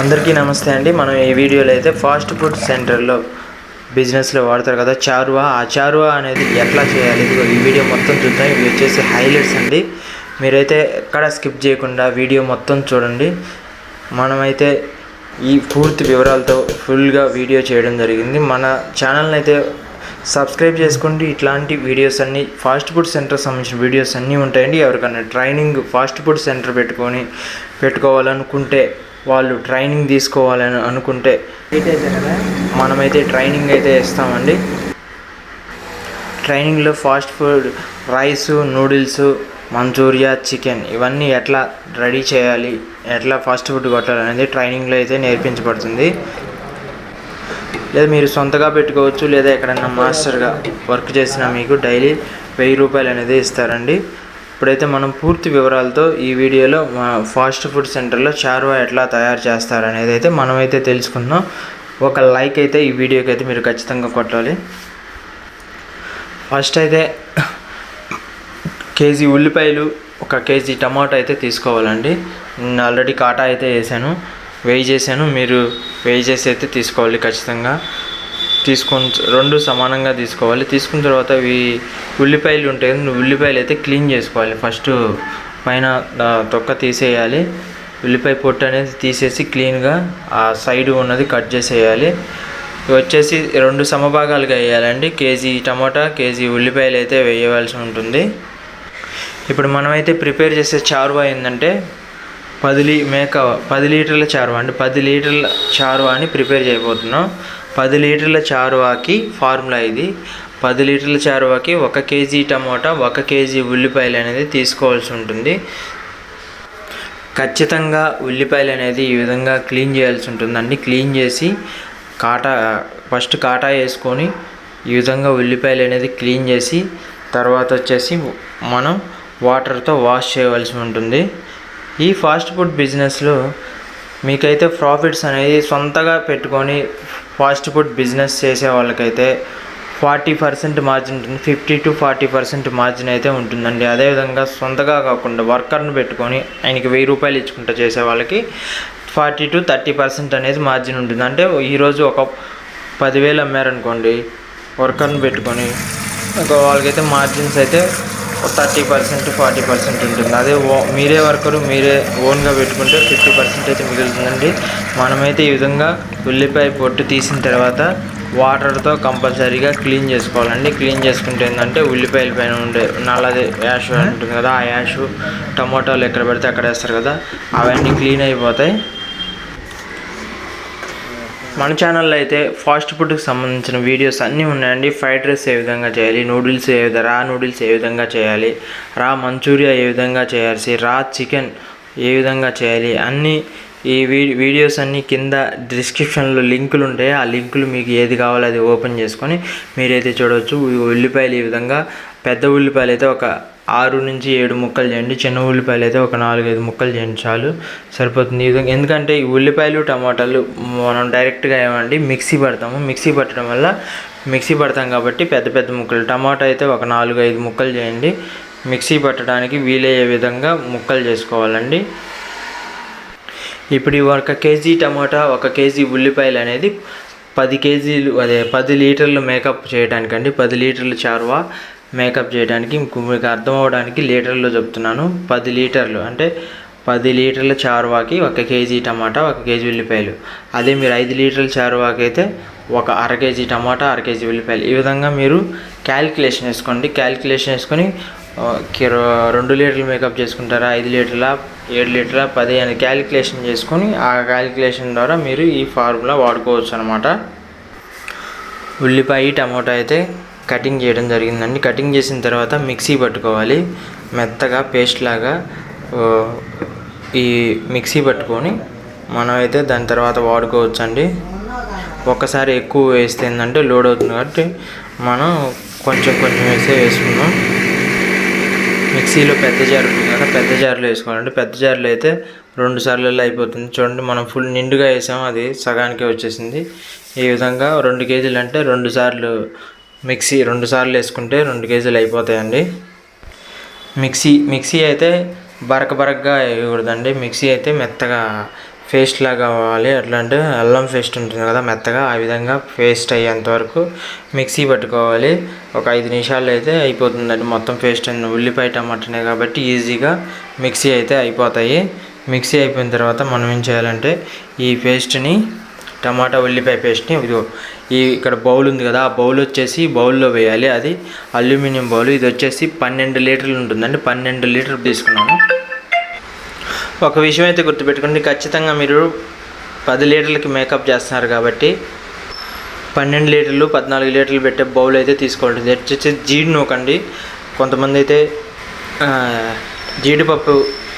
అందరికీ నమస్తే అండి. మనం ఈ వీడియోలో అయితే ఫాస్ట్ ఫుడ్ సెంటర్లో బిజినెస్లో వాడతారు కదా చారువా? ఆ చారువా అనేది ఎట్లా చేయాలి? ఇదిగో ఈ వీడియో మొత్తం చూద్దాం. ఇవి వచ్చేసి హైలైట్స్ అండి. మీరైతే ఎక్కడ స్కిప్ చేయకుండా వీడియో మొత్తం చూడండి. మనమైతే ఈ పూర్తి వివరాలతో ఫుల్గా వీడియో చేయడం జరిగింది. మన ఛానల్ని అయితే సబ్స్క్రైబ్ చేసుకోండి. ఇట్లాంటి వీడియోస్ అన్నీ ఫాస్ట్ ఫుడ్ సెంటర్ సంబంధించిన వీడియోస్ అన్నీ ఉంటాయండి. ఎవరికైనా ట్రైనింగ్ ఫాస్ట్ ఫుడ్ సెంటర్ పెట్టుకొని పెట్టుకోవాలనుకుంటే వాళ్ళు ట్రైనింగ్ తీసుకోవాలని అనుకుంటే మనమైతే ట్రైనింగ్ అయితే ఇస్తామండి. ట్రైనింగ్లో fast food rice noodles Manchuria chicken ఇవన్నీ ఎట్లా రెడీ చేయాలి ఎట్లా ఫాస్ట్ ఫుడ్ కొట్టాలనేది ట్రైనింగ్లో అయితే నేర్పించబడుతుంది. లేదా మీరు సొంతగా పెట్టుకోవచ్చు లేదా ఎక్కడన్నా మాస్టర్గా వర్క్ చేసిన మీకు డైలీ వెయ్యి రూపాయలు అనేది ఇస్తారండి. ఇప్పుడైతే మనం పూర్తి వివరాలతో ఈ వీడియోలో ఫాస్ట్ ఫుడ్ సెంటర్లో చార్వా ఎట్లా తయారు చేస్తారనేది అయితే మనమైతే తెలుసుకుందాం. ఒక లైక్ అయితే ఈ వీడియోకి అయితే మీరు ఖచ్చితంగా కొట్టాలి. ఫస్ట్ అయితే కేజీ ఉల్లిపాయలు ఒక కేజీ టమాటా అయితే తీసుకోవాలండి. నేను ఆల్రెడీ కాటా అయితే వేసాను. వేయి చేశాను. మీరు వేయి చేసి అయితే తీసుకోవాలి ఖచ్చితంగా. తీసుకొని రెండు సమానంగా తీసుకోవాలి. తీసుకున్న తర్వాత ఇవి ఉల్లిపాయలు ఉంటాయి కదా ఉల్లిపాయలు అయితే క్లీన్ చేసుకోవాలి. ఫస్ట్ పైన తొక్క తీసేయాలి. ఉల్లిపాయ పొట్టు అనేది తీసేసి క్లీన్గా ఆ సైడ్ ఉన్నది కట్ చేసేయాలి. వచ్చేసి రెండు సమభాగాలుగా వేయాలండి. కేజీ టమాటా కేజీ ఉల్లిపాయలు అయితే వేయవలసి ఉంటుంది. ఇప్పుడు మనమైతే ప్రిపేర్ చేసే చారువా ఏంటంటే పది లీ మేక పది లీటర్ల చారువా అండి. పది లీటర్ల చారువా అని ప్రిపేర్ చేయబోతున్నాం. పది లీటర్ల చారువాకి ఫార్ములా ఇది. పది లీటర్ల చారువాకి ఒక కేజీ టమోటా ఒక కేజీ ఉల్లిపాయలు అనేది తీసుకోవాల్సి ఉంటుంది. ఖచ్చితంగా ఉల్లిపాయలు అనేది ఈ విధంగా క్లీన్ చేయాల్సి ఉంటుందండి క్లీన్ చేసి కాటా ఫస్ట్ కాటా వేసుకొని ఈ విధంగా ఉల్లిపాయలు అనేది క్లీన్ చేసి తర్వాత వచ్చేసి మనం వాటర్తో వాష్ చేయవలసి ఉంటుంది. ఈ ఫాస్ట్ ఫుడ్ బిజినెస్లో మీకైతే ప్రాఫిట్స్ అనేది సొంతగా పెట్టుకొని ఫాస్ట్ ఫుడ్ బిజినెస్ చేసే వాళ్ళకైతే ఫార్టీ పర్సెంట్ మార్జిన్ ఉంటుంది. Fifty to forty percent margin అయితే ఉంటుందండి. అదేవిధంగా సొంతగా కాకుండా వర్కర్ని పెట్టుకొని ఆయనకి వెయ్యి రూపాయలు ఇచ్చుకుంటా చేసే వాళ్ళకి ఫార్టీ టు థర్టీ పర్సెంట్ అనేది మార్జిన్ ఉంటుంది. అంటే ఈరోజు ఒక పదివేలు అమ్మారనుకోండి వర్కర్ని పెట్టుకొని ఒక వాళ్ళకైతే మార్జిన్స్ అయితే థర్టీ పర్సెంట్ ఫార్టీ పర్సెంట్ ఉంటుంది. అదే ఓ మీరే వర్కరు మీరే ఓన్గా పెట్టుకుంటే ఫిఫ్టీ పర్సెంట్ అయితే మిగులుతుందండి. మనమైతే ఈ విధంగా ఉల్లిపాయ పొట్టు తీసిన తర్వాత వాటర్తో కంపల్సరీగా క్లీన్ చేసుకోవాలండి. క్లీన్ చేసుకుంటే ఏంటంటే ఉల్లిపాయల పైన ఉండే నల్లది యాష్ ఉంటుంది కదా ఆ యాష్ టమోటాలు ఎక్కడ పెడితే అక్కడ వేస్తారు కదా అవన్నీ క్లీన్ అయిపోతాయి. మన ఛానల్లో అయితే ఫాస్ట్ ఫుడ్కి సంబంధించిన వీడియోస్ అన్నీ ఉన్నాయండి. ఫ్రైడ్ రైస్ ఏ విధంగా చేయాలి? నూడిల్స్ ఏ విధంగా రా నూడిల్స్ ఏ విధంగా చేయాలి? రా మంచూరియా ఏ విధంగా చేయాల్సి రా చికెన్ ఏ విధంగా చేయాలి? అన్నీ ఈ వీ వీడియోస్ అన్నీ కింద డిస్క్రిప్షన్లో లింకులు ఉంటాయి. ఆ లింకులు మీకు ఏది కావాలో అది ఓపెన్ చేసుకొని మీరైతే చూడవచ్చు. ఉల్లిపాయలు ఈ విధంగా పెద్ద ఉల్లిపాయలు అయితే ఒక ఆరు నుంచి ఏడు ముక్కలు చేయండి. చిన్న ఉల్లిపాయలు అయితే ఒక నాలుగైదు ముక్కలు చేయండి చాలు. సరిపోతుంది. ఈ విధంగా ఎందుకంటే ఈ ఉల్లిపాయలు టమాటాలు మనం డైరెక్ట్గా ఏమండి మిక్సీ పడతాము. మిక్సీ పట్టడం వల్ల మిక్సీ పడతాం కాబట్టి పెద్ద పెద్ద ముక్కలు. టమాటా అయితే ఒక నాలుగు ఐదు ముక్కలు చేయండి. మిక్సీ పట్టడానికి వీలయ్యే విధంగా ముక్కలు చేసుకోవాలండి. ఇప్పుడు ఈ ఒక కేజీ టమాటా ఒక కేజీ ఉల్లిపాయలు అనేది పది కేజీలు అదే పది లీటర్లు మేకప్ చేయడానికండి. పది లీటర్లు చారువా మేకప్ చేయడానికి మీకు అర్థం అవ్వడానికి లీటర్లో చెప్తున్నాను. పది లీటర్లు అంటే పది లీటర్ల చారువాకి ఒక కేజీ టమాటా ఒక కేజీ ఉల్లిపాయలు. అదే మీరు ఐదు లీటర్ల చారువాకి అయితే ఒక అర కేజీ టమాటా అర కేజీ ఉల్లిపాయలు. ఈ విధంగా మీరు క్యాలిక్యులేషన్ వేసుకోండి. క్యాలిక్యులేషన్ వేసుకొని కిరో రెండు లీటర్లు మేకప్ చేసుకుంటారా ఐదు లీటర్ల ఏడు లీటర్ల పది అని క్యాలిక్యులేషన్ చేసుకొని ఆ క్యాలిక్యులేషన్ ద్వారా మీరు ఈ ఫార్ములా వాడుకోవచ్చు అనమాట ఉల్లిపాయ టమాటా అయితే కటింగ్ చేయడం జరిగిందండి. కటింగ్ చేసిన తర్వాత మిక్సీ పట్టుకోవాలి. మెత్తగా పేస్ట్ లాగా ఈ మిక్సీ పట్టుకొని మనం అయితే దాని తర్వాత వాడుకోవచ్చండి. ఒక్కసారి ఎక్కువ వేస్తే ఏంటంటే లోడ్ అవుతుంది కాబట్టి మనం కొంచెం కొంచెం వేస్తే వేసుకున్నాం మిక్సీలో పెద్ద జార్ ఉంటుంది కదా పెద్ద జార్లో వేసుకోవాలండి. పెద్ద జార్లో అయితే రెండు సార్లలో అయిపోతుంది. చూడండి మనం ఫుల్ నిండుగా వేసాం అది సగానికే వచ్చేసింది. ఈ విధంగా రెండు కేజీలు అంటే రెండు సార్లు మిక్సీ రెండు సార్లు వేసుకుంటే రెండు కేజీలు అయిపోతాయండి. మిక్సీ మిక్సీ అయితే బరక బరకగా వేయకూడదండి. మిక్సీ అయితే మెత్తగా పేస్ట్ లాగా కావాలి ఎట్లా అంటే అల్లం పేస్ట్ ఉంటుంది కదా మెత్తగా ఆ విధంగా పేస్ట్ అయ్యేంత వరకు మిక్సీ పట్టుకోవాలి. ఒక ఐదు నిమిషాలు అయితే అయిపోతుందండి మొత్తం పేస్ట్ అన్ని ఉల్లిపాయ టమాటానే కాబట్టి ఈజీగా మిక్సీ అయితే అయిపోతాయి. మిక్సీ అయిపోయిన తర్వాత మనం ఏం చేయాలంటే ఈ పేస్ట్ని టమాటా ఉల్లిపాయ పేస్ట్ని ఇది ఈ ఇక్కడ బౌల్ ఉంది కదా ఆ బౌల్ వచ్చేసి బౌల్లో వేయాలి. అది అల్యూమినియం బౌల్. ఇది వచ్చేసి పన్నెండు లీటర్లు ఉంటుందండి. పన్నెండు లీటర్లు తీసుకున్నాను. ఒక విషయం అయితే గుర్తుపెట్టుకోండి. ఖచ్చితంగా మీరు పది లీటర్లకి మేకప్ చేస్తున్నారు కాబట్టి పన్నెండు లీటర్లు పద్నాలుగు లీటర్లు పెట్టే బౌల్ అయితే తీసుకోవాలి వచ్చేసి జీడి నూకండి కొంతమంది అయితే జీడిపప్పు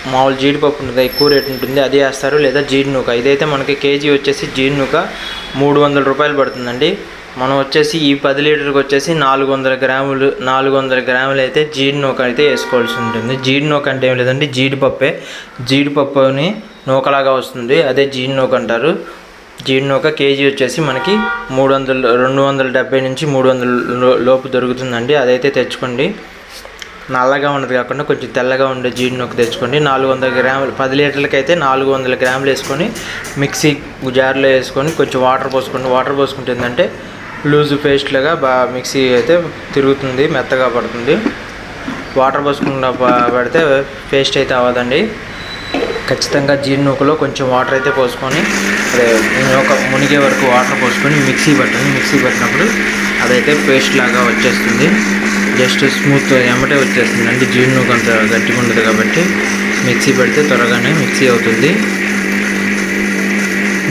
మామూలు జీడిపప్పు ఉంటుంది ఎక్కువ రేట్ ఉంటుంది. అది వేస్తారు. లేదా జీడినూక. ఇదైతే మనకి కేజీ వచ్చేసి జీడినూక మూడు వందల రూపాయలు పడుతుందండి. మనం వచ్చేసి ఈ పది లీటర్కి వచ్చేసి నాలుగు వందల గ్రాములు నాలుగు వందల గ్రాములు అయితే జీడి నూక అయితే వేసుకోవాల్సి ఉంటుంది. జీడినూక అంటే ఏం లేదండి. జీడిపప్పే. జీడిపప్పుని నూకలాగా వస్తుంది. అదే జీడినూక అంటారు. జీడినూక కేజీ వచ్చేసి మనకి మూడు వందలు రెండు వందల డెబ్బై నుంచి మూడు వందల లోపు దొరుకుతుందండి. అదైతే తెచ్చుకోండి. నల్లగా ఉన్నది కాకుండా కొంచెం తెల్లగా ఉండే జీడి నొక్కు తెచ్చుకోండి. నాలుగు వందల గ్రాములు పది లీటర్లకి అయితే నాలుగు వందల గ్రాములు వేసుకొని మిక్సీ జార్లో వేసుకొని కొంచెం వాటర్ పోసుకోండి వాటర్ పోసుకుంటే ఏంటంటే లూజ్ పేస్ట్ లాగా బాగా మిక్సీ అయితే తిరుగుతుంది మెత్తగా పడుతుంది. వాటర్ పోసుకుండా పడితే పేస్ట్ అయితే అవ్వదండి. ఖచ్చితంగా జీడి కొంచెం వాటర్ అయితే పోసుకొని ఒక మునిగే వరకు వాటర్ పోసుకొని మిక్సీ పట్టండి మిక్సీ పట్టినప్పుడు అదైతే పేస్ట్ లాగా వచ్చేస్తుంది. జస్ట్ స్మూత్ ఎమ్మటే వచ్చేస్తుంది. అంటే జీడి కొంత అంత గట్టిగా ఉండదు కాబట్టి మిక్సీ పెడితే త్వరగానే మిక్సీ అవుతుంది.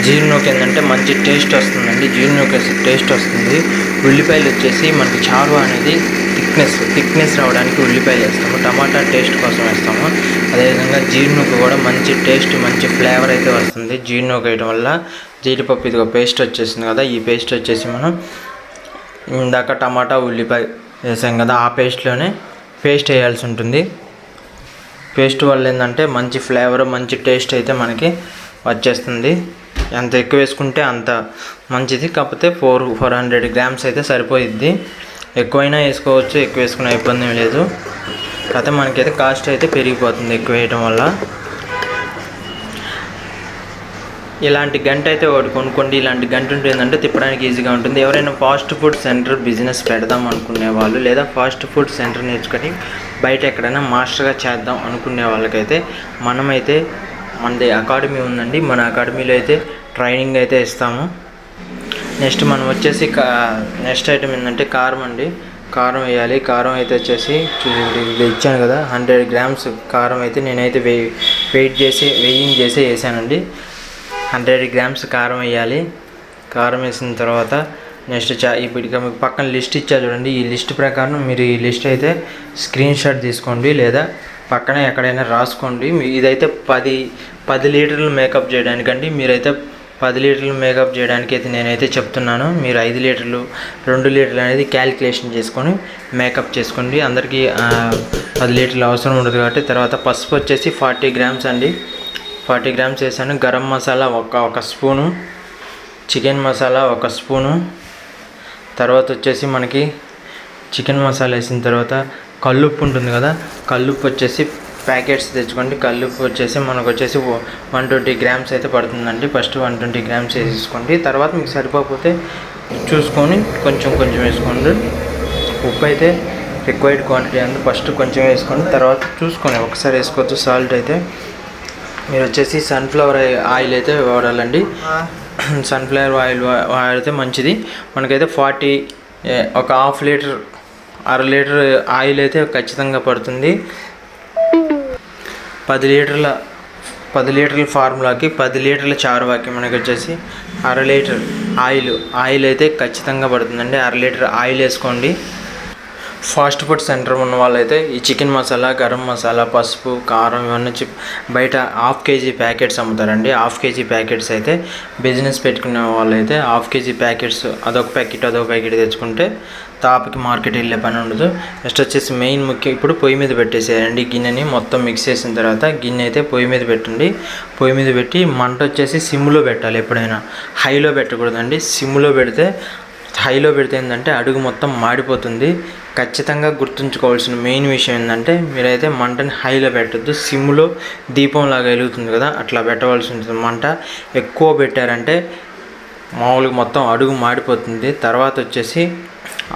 జీడి ఏంటంటే మంచి టేస్ట్ వస్తుందండి. జీడి టేస్ట్ వస్తుంది. ఉల్లిపాయలు వచ్చేసి మనకి చారు అనేది థిక్నెస్ థిక్నెస్ రావడానికి ఉల్లిపాయలు వేస్తాము. టమాటా టేస్ట్ కోసం వేస్తాము. అదేవిధంగా జీడి కూడా మంచి టేస్ట్ మంచి ఫ్లేవర్ అయితే వస్తుంది. జీడి వేయడం వల్ల జీడిపప్పు ఇది ఒక పేస్ట్ వచ్చేసింది కదా ఈ పేస్ట్ వచ్చేసి మనం ఇందాక టమాటా ఉల్లిపాయ వేసాం కదా ఆ పేస్ట్లోనే పేస్ట్ వేయాల్సి ఉంటుంది. పేస్ట్ వల్ల ఏంటంటే మంచి ఫ్లేవర్ మంచి టేస్ట్ అయితే మనకి వచ్చేస్తుంది. ఎంత ఎక్కువ వేసుకుంటే అంత మంచిది. కాకపోతే ఫోర్ ఫోర్ హండ్రెడ్ గ్రామ్స్ అయితే సరిపోయిద్ది. ఎక్కువైనా వేసుకోవచ్చు ఎక్కువ వేసుకునే ఇబ్బంది ఏం లేదు. కాకపోతే మనకైతే కాస్ట్ అయితే పెరిగిపోతుంది ఎక్కువ వేయటం వల్ల. ఇలాంటి గంట అయితే ఒకటి కొనుక్కోండి. ఇలాంటి గంట ఉంటే ఏంటంటే తిప్పడానికి ఈజీగా ఉంటుంది. ఎవరైనా ఫాస్ట్ ఫుడ్ సెంటర్ బిజినెస్ పెడదాం అనుకునే వాళ్ళు లేదా ఫాస్ట్ ఫుడ్ సెంటర్ నేర్చుకొని బయట ఎక్కడైనా మాస్టర్గా చేద్దాం అనుకునే వాళ్ళకైతే మనమైతే మనది అకాడమీ ఉందండి. మన అకాడమీలో అయితే ట్రైనింగ్ అయితే ఇస్తాము. నెక్స్ట్ మనం వచ్చేసి కా నెక్స్ట్ ఐటమ్ ఏంటంటే కారం అండి. కారం వేయాలి. కారం అయితే వచ్చేసి చూడండి ఇచ్చాను కదా. హండ్రెడ్ గ్రామ్స్ కారం అయితే నేనైతే వెయి వెయిట్ చేసి వెయ్యింగ్ చేసి వేసానండి. హండ్రెడ్ గ్రామ్స్ కారం వేయాలి. కారం వేసిన తర్వాత నెక్స్ట్ చా ఇప్పుడు మీకు పక్కన లిస్ట్ ఇచ్చా చూడండి. ఈ లిస్ట్ ప్రకారం మీరు ఈ లిస్ట్ అయితే స్క్రీన్ షాట్ తీసుకోండి లేదా పక్కన ఎక్కడైనా రాసుకోండి. ఇదైతే పది పది లీటర్లు మేకప్ చేయడానికండి. మీరైతే పది లీటర్లు మేకప్ చేయడానికి అయితే నేనైతే చెప్తున్నాను. మీరు ఐదు లీటర్లు రెండు లీటర్లు అనేది క్యాలిక్యులేషన్ చేసుకొని మేకప్ చేసుకోండి. అందరికీ పది లీటర్లు అవసరం ఉండదు కాబట్టి. తర్వాత పసుపు వచ్చేసి ఫార్టీ గ్రామ్స్ అండి. ఫార్టీ గ్రామ్స్ వేసాను. గరం మసాలా ఒక ఒక స్పూను. చికెన్ మసాలా ఒక స్పూను. తర్వాత వచ్చేసి మనకి చికెన్ మసాలా వేసిన తర్వాత కల్లుప్పు ఉంటుంది కదా కల్లుప్పు వచ్చేసి ప్యాకెట్స్ తెచ్చుకోండి. కల్లుప్పు వచ్చేసి మనకు వచ్చేసి వన్ ట్వంటీ గ్రామ్స్ అయితే పడుతుందండి. ఫస్ట్ వన్ ట్వంటీ గ్రామ్స్ వేసేసుకోండి. తర్వాత మీకు సరిపోకపోతే చూసుకొని కొంచెం కొంచెం వేసుకోండి. ఉప్పు అయితే రిక్వైర్డ్ క్వాంటిటీ అందు ఫస్ట్ కొంచెం వేసుకోండి. తర్వాత చూసుకొని ఒకసారి వేసుకోవచ్చు. సాల్ట్ అయితే మీరు వచ్చేసి సన్ఫ్లవర్ ఆయిల్ అయితే వాడాలండి. సన్ఫ్లవర్ ఆయిల్ వాడితే మంచిది. మనకైతే ఫార్టీ ఒక హాఫ్ లీటర్ అర లీటర్ ఆయిల్ అయితే ఖచ్చితంగా పడుతుంది. పది లీటర్ల పది లీటర్ల ఫార్ములాకి పది లీటర్ల చారువాకి మనకి వచ్చేసి అర లీటర్ ఆయిల్ ఆయిల్ అయితే ఖచ్చితంగా పడుతుందండి. అర లీటర్ ఆయిల్ వేసుకోండి. ఫాస్ట్ ఫుడ్ సెంటర్ ఉన్న వాళ్ళైతే ఈ చికెన్ మసాలా గరం మసాలా పసుపు కారం ఇవన్నీ బయట హాఫ్ కేజీ ప్యాకెట్స్ అమ్ముతారండి. హాఫ్ కేజీ ప్యాకెట్స్ అయితే బిజినెస్ పెట్టుకునే వాళ్ళైతే హాఫ్ కేజీ ప్యాకెట్స్ అదొక ప్యాకెట్ అదొక ప్యాకెట్ తెచ్చుకుంటే తాపకి మార్కెట్ వెళ్ళే పని ఉండదు. నెక్స్ట్ వచ్చేసి మెయిన్ ముఖ్యం ఇప్పుడు పొయ్యి మీద పెట్టేసేయండి గిన్నెని మొత్తం మిక్స్ చేసిన తర్వాత గిన్నె అయితే పొయ్యి మీద పెట్టండి. పొయ్యి మీద పెట్టి మంట వచ్చేసి సిమ్లో పెట్టాలి ఎప్పుడైనా. హైలో పెట్టకూడదండి. సిమ్లో పెడితే హైలో పెడితే ఏంటంటే అడుగు మొత్తం మాడిపోతుంది. ఖచ్చితంగా గుర్తుంచుకోవాల్సిన మెయిన్ విషయం ఏంటంటే మీరైతే మంటని హైలో పెట్టద్దు. సిమ్లో దీపంలాగా వెలుగుతుంది కదా అట్లా పెట్టవలసి ఉంటుంది. మంట ఎక్కువ పెట్టారంటే మామూలుగా మొత్తం అడుగు మాడిపోతుంది. తర్వాత వచ్చేసి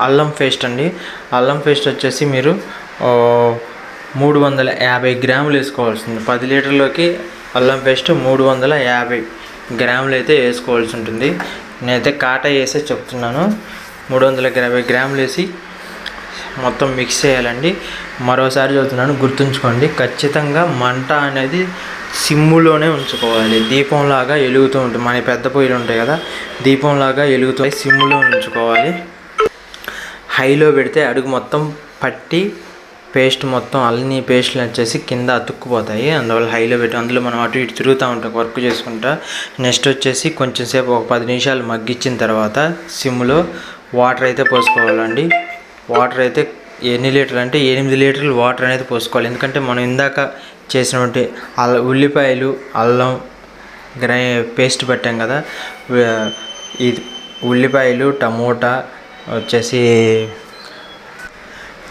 అల్లం పేస్ట్ అండి. అల్లం పేస్ట్ వచ్చేసి మీరు మూడు వందల యాభై గ్రాములు వేసుకోవాల్సింది. పది లీటర్లోకి అల్లం పేస్ట్ మూడు వందల యాభై గ్రాములు అయితే వేసుకోవాల్సి ఉంటుంది. నేనైతే కాటా వేసే చెప్తున్నాను. మూడు వందల యాభై గ్రాములు వేసి మొత్తం మిక్స్ చేయాలండి. మరోసారి చెబుతున్నాను గుర్తుంచుకోండి. ఖచ్చితంగా మంట అనేది సిమ్ములోనే ఉంచుకోవాలి. దీపంలాగా వెలుగుతూ ఉంటుంది. మన పెద్ద పొయ్యిలు ఉంటాయి కదా దీపంలాగా వెలుగుతూ సిమ్ములో ఉంచుకోవాలి. హైలో పెడితే అడుగు మొత్తం పట్టి పేస్ట్ మొత్తం అన్ని పేస్ట్లు వచ్చేసి కింద అతుక్కుపోతాయి. అందువల్ల హైలో పెట్టి అందులో మనం అటు ఇటు తిరుగుతూ ఉంటాం వర్క్ చేసుకుంటా. నెక్స్ట్ వచ్చేసి కొంచెం సేపు ఒక పది నిమిషాలు మగ్గించిన తర్వాత సిమ్లో వాటర్ అయితే పోసుకోవాలండి. వాటర్ అయితే ఎన్ని లీటర్లు అంటే ఎనిమిది లీటర్లు వాటర్ అనేది పోసుకోవాలి. ఎందుకంటే మనం ఇందాక చేసినటువంటి అల్ల ఉల్లిపాయలు అల్లం గ్రై పేస్ట్ పెట్టాం కదా. ఇది ఉల్లిపాయలు టమోటా వచ్చేసి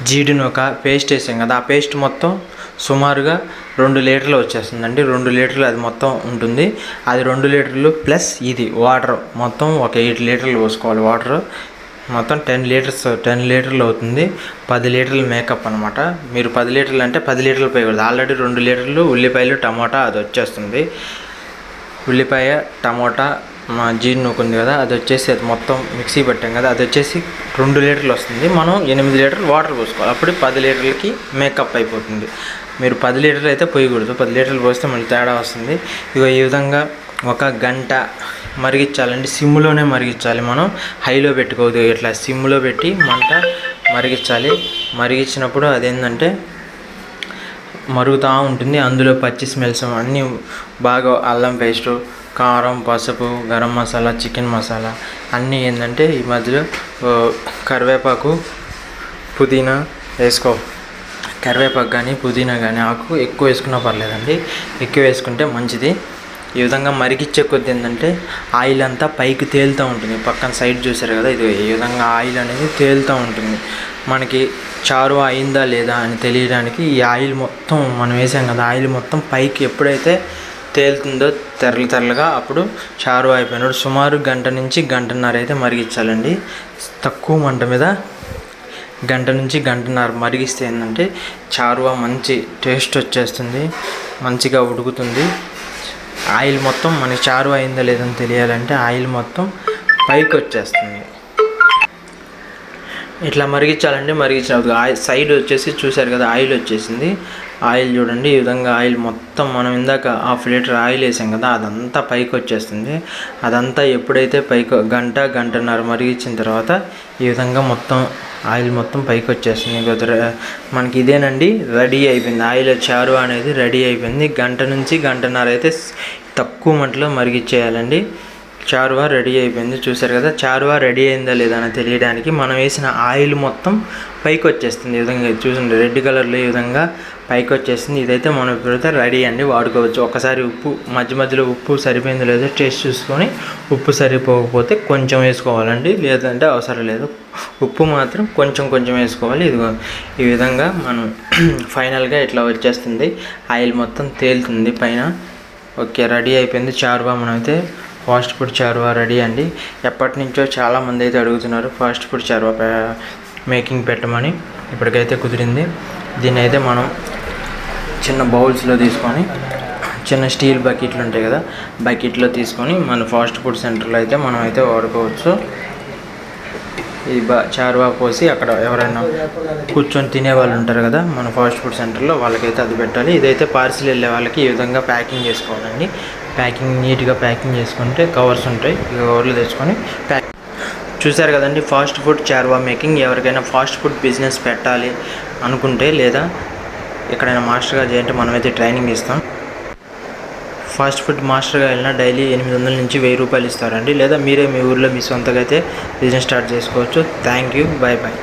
జీడిని ఒక పేస్ట్ వేసాం కదా ఆ పేస్ట్ మొత్తం సుమారుగా రెండు లీటర్లు వచ్చేస్తుందండి. రెండు లీటర్లు అది మొత్తం ఉంటుంది. అది రెండు లీటర్లు ప్లస్ ఇది వాటర్ మొత్తం ఒక ఎయిట్ లీటర్లు పోసుకోవాలి. వాటర్ మొత్తం టెన్ లీటర్స్ టెన్ లీటర్లు అవుతుంది. పది లీటర్లు మేకప్ అనమాట మీరు పది లీటర్లు అంటే పది లీటర్లు పోయకూడదు. ఆల్రెడీ రెండు లీటర్లు ఉల్లిపాయలు టమోటా అది వచ్చేస్తుంది. ఉల్లిపాయ టమోటా మా జీడి ఉంది కదా అది వచ్చేసి అది మొత్తం మిక్సీ పెట్టాం కదా అది వచ్చేసి రెండు లీటర్లు వస్తుంది. మనం ఎనిమిది లీటర్లు వాటర్ పోసుకోవాలి. అప్పుడు పది లీటర్లకి మేకప్ అయిపోతుంది. మీరు పది లీటర్లు అయితే పోయకూడదు. పది లీటర్లు పోస్తే మళ్ళీ తేడా వస్తుంది. ఇగో ఈ విధంగా ఒక గంట మరిగించాలండి. సిమ్లోనే మరిగించాలి మనం. హైలో పెట్టుకోవద్దు. ఇట్లా సిమ్లో పెట్టి మంట మరిగించాలి. మరిగించినప్పుడు అదేంటంటే మరుగుతూ ఉంటుంది. అందులో పచ్చి స్మెల్స్ అన్నీ బాగా అల్లం పేస్టు కారం పసుపు గరం మసాలా చికెన్ మసాలా అన్నీ ఏంటంటే ఈ మధ్యలో కరివేపాకు పుదీనా వేసుకో. కరివేపాకు కానీ పుదీనా కానీ ఆకు ఎక్కువ వేసుకున్నా పర్లేదండి. ఎక్కువ వేసుకుంటే మంచిది. ఈ విధంగా మరిగిచ్చే కొద్ది ఏంటంటే ఆయిల్ అంతా పైకి తేలుతూ ఉంటుంది. పక్కన సైడ్ చూసారు కదా ఇది ఈ విధంగా ఆయిల్ అనేది తేలుతూ ఉంటుంది. మనకి చారు అయిందా లేదా అని తెలియడానికి ఈ ఆయిల్ మొత్తం మనం వేసాం కదా ఆయిల్ మొత్తం పైకి ఎప్పుడైతే తేలుతుందో తెరలు తెరలుగా అప్పుడు చారు అయిపోయినాడు. సుమారు గంట నుంచి గంటన్నర అయితే మరిగించాలండి. తక్కువ మంట మీద గంట నుంచి గంటన్నర మరిగిస్తే ఏంటంటే చారువా మంచి టేస్ట్ వచ్చేస్తుంది మంచిగా ఉడుకుతుంది. ఆయిల్ మొత్తం మనకి చారు అయిందా లేదని తెలియాలంటే ఆయిల్ మొత్తం పైకి వచ్చేస్తుంది ఇట్లా మరిగించాలంటే మరిగించినప్పుడు ఆయిల్ సైడ్ వచ్చేసి చూశారు కదా ఆయిల్ వచ్చేసింది. ఆయిల్ చూడండి ఈ విధంగా ఆయిల్ మొత్తం మనం ఇందాక హాఫ్ లీటర్ ఆయిల్ వేసాం కదా అదంతా పైకి వచ్చేస్తుంది. అదంతా ఎప్పుడైతే పైకి గంట గంటన్నర మరిగించిన తర్వాత ఈ విధంగా మొత్తం ఆయిల్ మొత్తం పైకి వచ్చేస్తుంది. మనకి ఇదేనండి రెడీ అయిపోయింది. ఆయిల్ చారు అనేది రెడీ అయిపోయింది. గంట నుంచి గంటన్నర అయితే తక్కువ మంటలో మరిగిచ్చేయాలండి చారువా రెడీ అయిపోయింది. చూసారు కదా చారువా రెడీ అయిందా లేదా అని తెలియడానికి మనం వేసిన ఆయిల్ మొత్తం పైకి వచ్చేస్తుంది ఈ విధంగా చూసండి రెడ్ కలర్లో ఈ విధంగా పైకి వచ్చేస్తుంది ఇదైతే మనం ఇప్పుడైతే రెడీ అండి వాడుకోవచ్చు. ఒకసారి ఉప్పు మధ్య మధ్యలో ఉప్పు సరిపోయిందో లేదో టేస్ట్ చూసుకొని ఉప్పు సరిపోకపోతే కొంచెం వేసుకోవాలండి. లేదంటే అవసరం లేదు. ఉప్పు మాత్రం కొంచెం కొంచెం వేసుకోవాలి. ఇదిగో ఈ విధంగా మనం ఫైనల్గా ఇట్లా వచ్చేస్తుంది. ఆయిల్ మొత్తం తేలుతుంది పైన. ఓకే రెడీ అయిపోయింది చారువా మనమైతే. ఫాస్ట్ ఫుడ్ చారువా రెడీ అండి. ఎప్పటి నుంచో చాలామంది అయితే అడుగుతున్నారు ఫాస్ట్ ఫుడ్ చారువా పే- మేకింగ్ పెట్టమని. ఇప్పటికైతే కుదిరింది. దీన్ని అయితే మనం చిన్న బౌల్స్లో తీసుకొని చిన్న స్టీల్ బకెట్లు ఉంటాయి కదా బకెట్లో తీసుకొని మన ఫాస్ట్ ఫుడ్ సెంటర్లో అయితే మనం అయితే వాడుకోవచ్చు. ఈ బా చారువా పోసి అక్కడ ఎవరైనా కూర్చొని తినే వాళ్ళు ఉంటారు కదా మన ఫాస్ట్ ఫుడ్ సెంటర్లో వాళ్ళకైతే అది పెట్టాలి. ఇదైతే పార్సిల్ వెళ్ళే వాళ్ళకి ఈ విధంగా ప్యాకింగ్ చేసుకోవాలండి. ప్యాకింగ్ నీట్గా ప్యాకింగ్ చేసుకుంటే కవర్స్ ఉంటాయి. ఈ కవర్లు తెచ్చుకొని ప్యాక్ చూశారు కదండి ఫాస్ట్ ఫుడ్ చార్వా మేకింగ్ ఎవరికైనా ఫాస్ట్ ఫుడ్ బిజినెస్ పెట్టాలి అనుకుంటే లేదా ఎక్కడైనా మాస్టర్గా చేయంటే మనమైతే ట్రైనింగ్ ఇస్తాం. ఫాస్ట్ ఫుడ్ మాస్టర్గా వెళ్ళినా డైలీ ఎనిమిది వందల నుంచి వెయ్యి రూపాయలు ఇస్తారండి. లేదా మీరే మీ ఊర్లో మీ సొంతగా అయితే బిజినెస్ స్టార్ట్ చేసుకోవచ్చు. Thank you. Bye bye